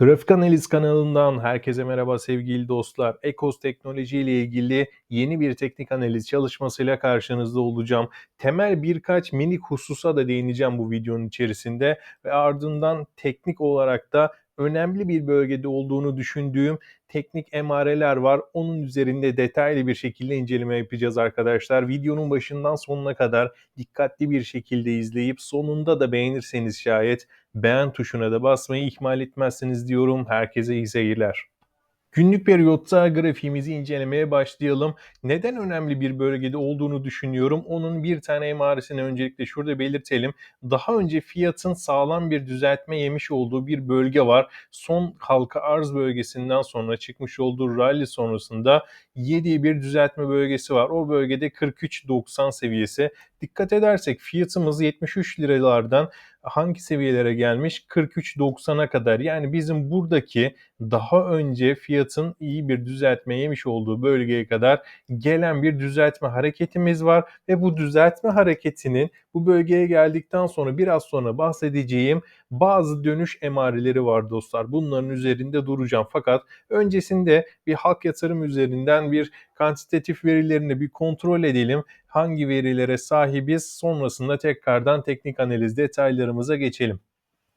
Grafik Analiz kanalından herkese merhaba sevgili dostlar. Ekos teknoloji ile ilgili yeni bir teknik analiz çalışmasıyla karşınızda olacağım. Temel birkaç minik hususa da değineceğim bu videonun içerisinde ve ardından teknik olarak da önemli bir bölgede olduğunu düşündüğüm teknik emareler var. Onun üzerinde detaylı bir şekilde inceleme yapacağız arkadaşlar. Videonun başından sonuna kadar dikkatli bir şekilde izleyip sonunda da beğenirseniz şayet beğen tuşuna da basmayı ihmal etmezsiniz diyorum. Herkese iyi seyirler. Günlük periyotta grafiğimizi incelemeye başlayalım. Neden önemli bir bölgede olduğunu düşünüyorum. Onun bir tane emaresini öncelikle şurada belirtelim. Daha önce fiyatın sağlam bir düzeltme yemiş olduğu bir bölge var. Son halka arz bölgesinden sonra çıkmış olduğu rally sonrasında yediği bir düzeltme bölgesi var. O bölgede 43.90 seviyesi. Dikkat edersek fiyatımız 73 liralardan hangi seviyelere gelmiş? 43.90'a kadar. Yani bizim buradaki daha önce fiyatın iyi bir düzeltme yemiş olduğu bölgeye kadar gelen bir düzeltme hareketimiz var ve bu düzeltme hareketinin bu bölgeye geldikten sonra biraz sonra bahsedeceğim bazı dönüş emareleri var dostlar. Bunların üzerinde duracağım. Fakat öncesinde bir halk yatırım üzerinden bir kantitatif verilerini bir kontrol edelim. Hangi verilere sahibiz? Sonrasında tekrardan teknik analiz detaylarımıza geçelim.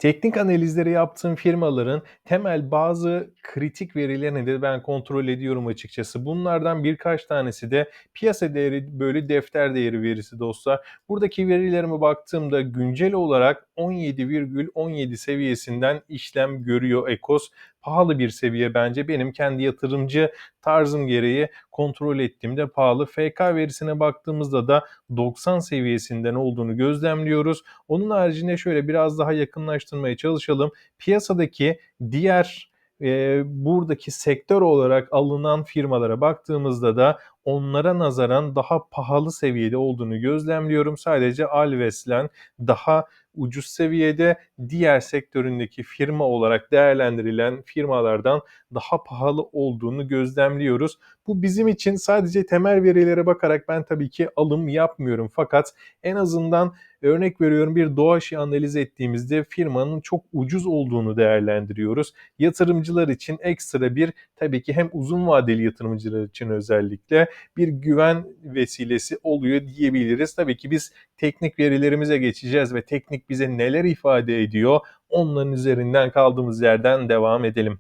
Teknik analizleri yaptığım firmaların temel bazı kritik verilerini de ben kontrol ediyorum açıkçası. Bunlardan birkaç tanesi de piyasa değeri bölü defter değeri verisi dostlar. Buradaki verilerime baktığımda güncel olarak 17,17 seviyesinden işlem görüyor Ekos. Pahalı bir seviye bence. Benim kendi yatırımcı tarzım gereği kontrol ettiğimde pahalı. FK verisine baktığımızda da 90 seviyesinden olduğunu gözlemliyoruz. Onun haricinde şöyle biraz daha yakınlaştırmaya çalışalım. Piyasadaki diğer e, buradaki sektör olarak alınan firmalara baktığımızda da onlara nazaran daha pahalı seviyede olduğunu gözlemliyorum. Sadece Alves'len daha ucuz seviyede diğer sektöründeki firma olarak değerlendirilen firmalardan daha pahalı olduğunu gözlemliyoruz. Bu bizim için sadece temel verilere bakarak ben tabii ki alım yapmıyorum. Fakat en azından örnek veriyorum bir doğaçı analiz ettiğimizde firmanın çok ucuz olduğunu değerlendiriyoruz. Yatırımcılar için ekstra bir tabii ki hem uzun vadeli yatırımcılar için özellikle bir güven vesilesi oluyor diyebiliriz. Tabii ki biz teknik verilerimize geçeceğiz ve teknik bize neler ifade ediyor onların üzerinden kaldığımız yerden devam edelim.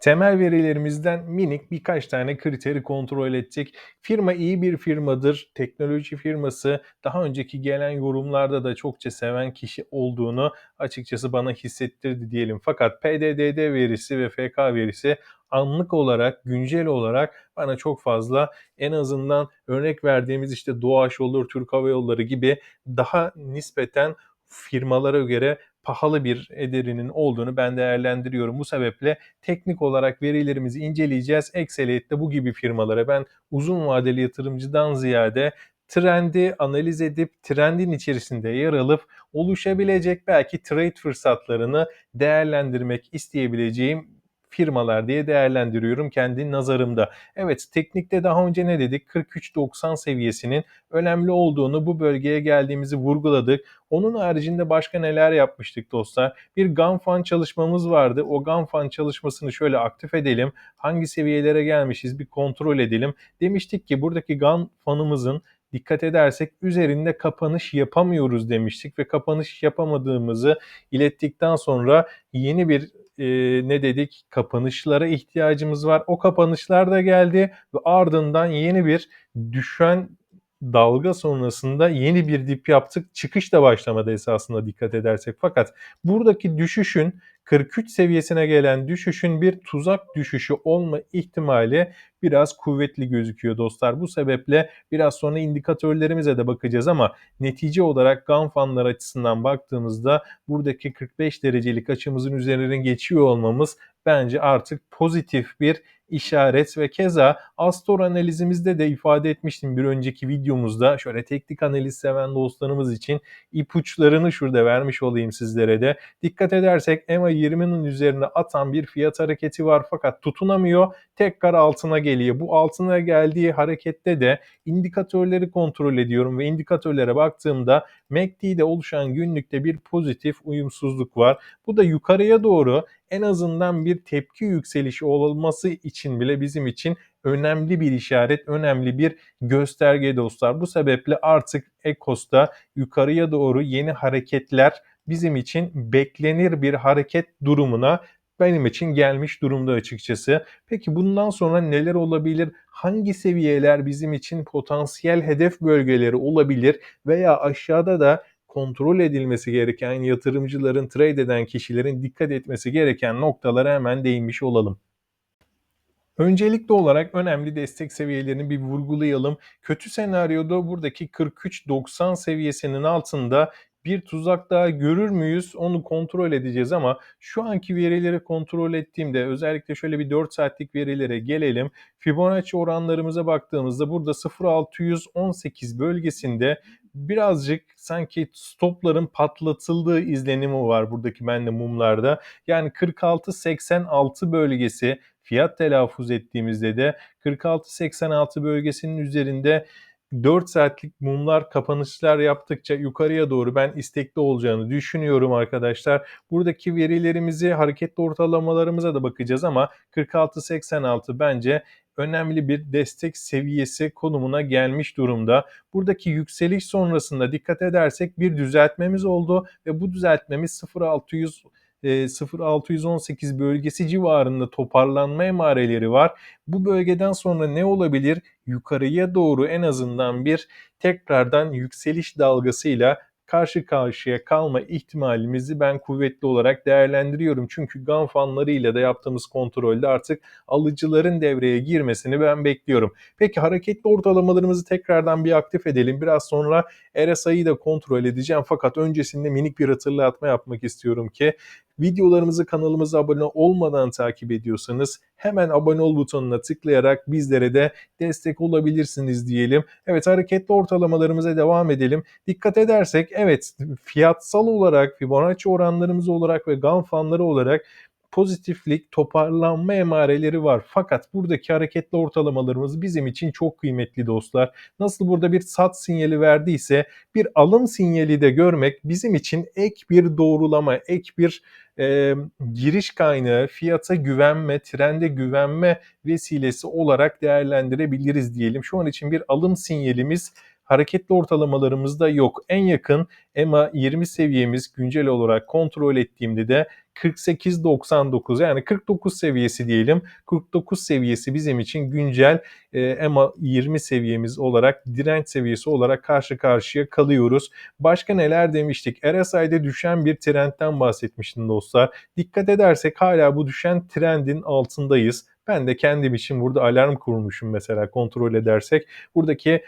Temel verilerimizden minik birkaç tane kriteri kontrol edecek. Firma iyi bir firmadır. Teknoloji firması daha önceki gelen yorumlarda da çokça seven kişi olduğunu açıkçası bana hissettirdi diyelim. Fakat PDDD verisi ve FK verisi anlık olarak, güncel olarak bana çok fazla en azından örnek verdiğimiz işte Doğaş olur, Türk Hava Yolları gibi daha nispeten firmalara göre pahalı bir ederinin olduğunu ben değerlendiriyorum. Bu sebeple teknik olarak verilerimizi inceleyeceğiz. Excel'de bu gibi firmalara ben uzun vadeli yatırımcıdan ziyade trendi analiz edip trendin içerisinde yer alıp oluşabilecek belki trade fırsatlarını değerlendirmek isteyebileceğim firmalar diye değerlendiriyorum kendi nazarımda. Evet teknikte daha önce ne dedik? 43.90 seviyesinin önemli olduğunu bu bölgeye geldiğimizi vurguladık. Onun haricinde başka neler yapmıştık dostlar? Bir GAN çalışmamız vardı. O GAN çalışmasını şöyle aktif edelim. Hangi seviyelere gelmişiz bir kontrol edelim. Demiştik ki buradaki GAN fanımızın dikkat edersek üzerinde kapanış yapamıyoruz demiştik ve kapanış yapamadığımızı ilettikten sonra yeni bir e, ne dedik kapanışlara ihtiyacımız var. O kapanışlar da geldi ve ardından yeni bir düşen dalga sonrasında yeni bir dip yaptık. Çıkış da başlamadı esasında dikkat edersek. Fakat buradaki düşüşün 43 seviyesine gelen düşüşün bir tuzak düşüşü olma ihtimali biraz kuvvetli gözüküyor dostlar. Bu sebeple biraz sonra indikatörlerimize de bakacağız ama netice olarak GAN fanlar açısından baktığımızda buradaki 45 derecelik açımızın üzerinden geçiyor olmamız bence artık pozitif bir işaret ve keza Astor analizimizde de ifade etmiştim bir önceki videomuzda. Şöyle teknik analiz seven dostlarımız için ipuçlarını şurada vermiş olayım sizlere de. Dikkat edersek EMA 20'nin üzerine atan bir fiyat hareketi var fakat tutunamıyor. Tekrar altına geliyor. Bu altına geldiği harekette de indikatörleri kontrol ediyorum ve indikatörlere baktığımda MACD'de oluşan günlükte bir pozitif uyumsuzluk var. Bu da yukarıya doğru en azından bir tepki yükselişi olması için bile bizim için önemli bir işaret, önemli bir gösterge dostlar. Bu sebeple artık Ekos'ta yukarıya doğru yeni hareketler bizim için beklenir bir hareket durumuna benim için gelmiş durumda açıkçası. Peki bundan sonra neler olabilir? Hangi seviyeler bizim için potansiyel hedef bölgeleri olabilir veya aşağıda da kontrol edilmesi gereken yatırımcıların, trade eden kişilerin dikkat etmesi gereken noktalara hemen değinmiş olalım. Öncelikli olarak önemli destek seviyelerini bir vurgulayalım. Kötü senaryoda buradaki 43.90 seviyesinin altında bir tuzak daha görür müyüz onu kontrol edeceğiz ama şu anki verileri kontrol ettiğimde özellikle şöyle bir 4 saatlik verilere gelelim. Fibonacci oranlarımıza baktığımızda burada 0.618 bölgesinde birazcık sanki stopların patlatıldığı izlenimi var buradaki bende mumlarda. Yani 46-86 bölgesi fiyat telaffuz ettiğimizde de 46-86 bölgesinin üzerinde 4 saatlik mumlar kapanışlar yaptıkça yukarıya doğru ben istekli olacağını düşünüyorum arkadaşlar. Buradaki verilerimizi hareketli ortalamalarımıza da bakacağız ama 46-86 bence önemli bir destek seviyesi konumuna gelmiş durumda. Buradaki yükseliş sonrasında dikkat edersek bir düzeltmemiz oldu ve bu düzeltmemiz 0600 0618 bölgesi civarında toparlanma emareleri var. Bu bölgeden sonra ne olabilir? Yukarıya doğru en azından bir tekrardan yükseliş dalgasıyla karşı karşıya kalma ihtimalimizi ben kuvvetli olarak değerlendiriyorum. Çünkü GAN fanlarıyla da yaptığımız kontrolde artık alıcıların devreye girmesini ben bekliyorum. Peki hareketli ortalamalarımızı tekrardan bir aktif edelim. Biraz sonra RSI'yi da kontrol edeceğim fakat öncesinde minik bir hatırlatma yapmak istiyorum ki Videolarımızı kanalımıza abone olmadan takip ediyorsanız hemen abone ol butonuna tıklayarak bizlere de destek olabilirsiniz diyelim. Evet hareketli ortalamalarımıza devam edelim. Dikkat edersek evet fiyatsal olarak Fibonacci oranlarımız olarak ve GAN fanları olarak pozitiflik, toparlanma emareleri var. Fakat buradaki hareketli ortalamalarımız bizim için çok kıymetli dostlar. Nasıl burada bir sat sinyali verdiyse bir alım sinyali de görmek bizim için ek bir doğrulama, ek bir e, giriş kaynağı, fiyata güvenme, trende güvenme vesilesi olarak değerlendirebiliriz diyelim. Şu an için bir alım sinyalimiz hareketli ortalamalarımızda yok. En yakın EMA 20 seviyemiz güncel olarak kontrol ettiğimde de 48.99 yani 49 seviyesi diyelim. 49 seviyesi bizim için güncel EMA 20 seviyemiz olarak direnç seviyesi olarak karşı karşıya kalıyoruz. Başka neler demiştik? RSI'de düşen bir trendten bahsetmiştim dostlar. Dikkat edersek hala bu düşen trendin altındayız. Ben de kendim için burada alarm kurmuşum mesela kontrol edersek. Buradaki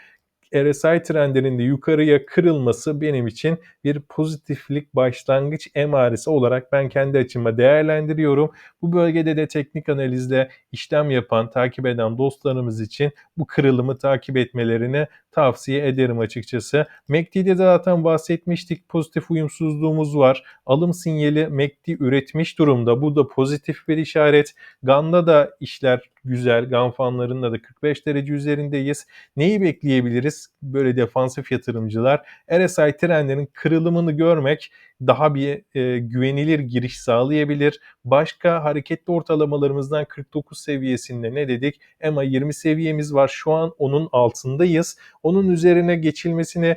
RSI trendinin de yukarıya kırılması benim için bir pozitiflik başlangıç emaresi olarak ben kendi açıma değerlendiriyorum. Bu bölgede de teknik analizle işlem yapan, takip eden dostlarımız için bu kırılımı takip etmelerini tavsiye ederim açıkçası. MACD'de zaten bahsetmiştik. Pozitif uyumsuzluğumuz var. Alım sinyali MACD üretmiş durumda. Bu da pozitif bir işaret. GAN'da da işler güzel. GAN fanlarında da 45 derece üzerindeyiz. Neyi bekleyebiliriz? Böyle defansif yatırımcılar RSI trendinin kırılımını görmek daha bir e, güvenilir giriş sağlayabilir. Başka hareketli ortalamalarımızdan 49 seviyesinde ne dedik? EMA 20 seviyemiz var. Şu an onun altındayız. Onun üzerine geçilmesini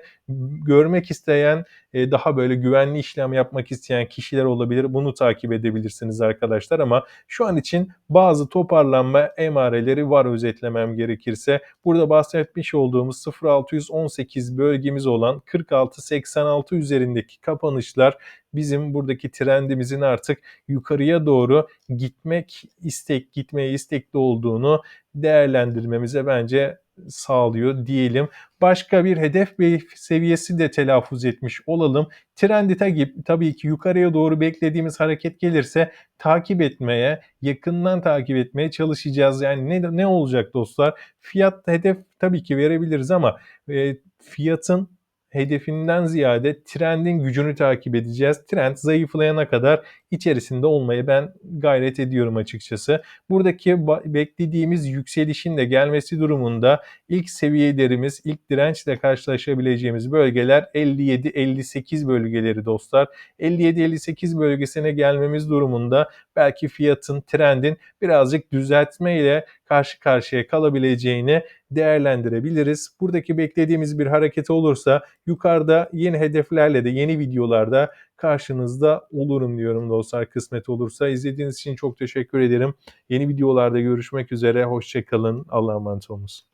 görmek isteyen, e, daha böyle güvenli işlem yapmak isteyen kişiler olabilir. Bunu takip edebilirsiniz arkadaşlar ama şu an için bazı toparlanma emareleri var özetlemem gerekirse. Burada bahsetmiş olduğumuz 0618 bölgemiz olan 46-86 üzerindeki kapanışlar bizim buradaki trendimizin artık yukarıya doğru gitmek istek gitmeye istekli olduğunu değerlendirmemize bence sağlıyor diyelim. Başka bir hedef seviyesi de telaffuz etmiş olalım. Trendi tabii ki yukarıya doğru beklediğimiz hareket gelirse takip etmeye, yakından takip etmeye çalışacağız. Yani ne, ne olacak dostlar? Fiyat hedef tabii ki verebiliriz ama e, fiyatın hedefinden ziyade trendin gücünü takip edeceğiz. Trend zayıflayana kadar içerisinde olmaya ben gayret ediyorum açıkçası. Buradaki beklediğimiz yükselişin de gelmesi durumunda ilk seviyelerimiz, ilk dirençle karşılaşabileceğimiz bölgeler 57-58 bölgeleri dostlar. 57-58 bölgesine gelmemiz durumunda belki fiyatın, trendin birazcık düzeltme ile karşı karşıya kalabileceğini değerlendirebiliriz. Buradaki beklediğimiz bir hareket olursa yukarıda yeni hedeflerle de yeni videolarda karşınızda olurum diyorum dostlar kısmet olursa. İzlediğiniz için çok teşekkür ederim. Yeni videolarda görüşmek üzere. Hoşçakalın. Allah'a emanet olunuz.